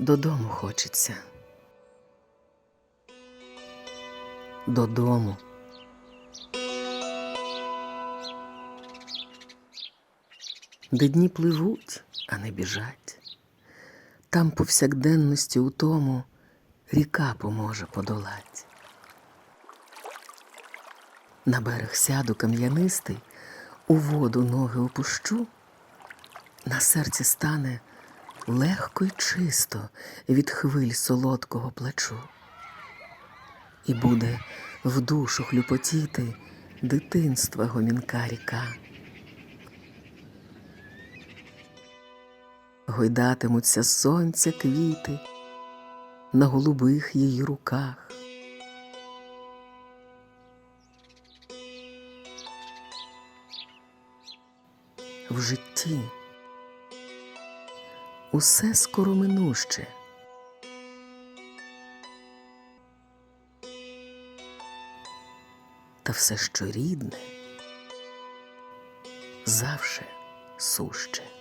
Додому хочеться. Додому. Де дні пливуть, а не біжать. Там повсякденності у тому ріка поможе подолать. На берег сяду кам'янистий, у воду ноги опущу, на серці стане легко й чисто від хвиль солодкого плачу. І буде в душу хлюпотіти дитинства гомінка ріка. Гойдатимуться сонця квіти на голубих її руках. В житті усе скороминуще. Та все, що рідне, завше суще.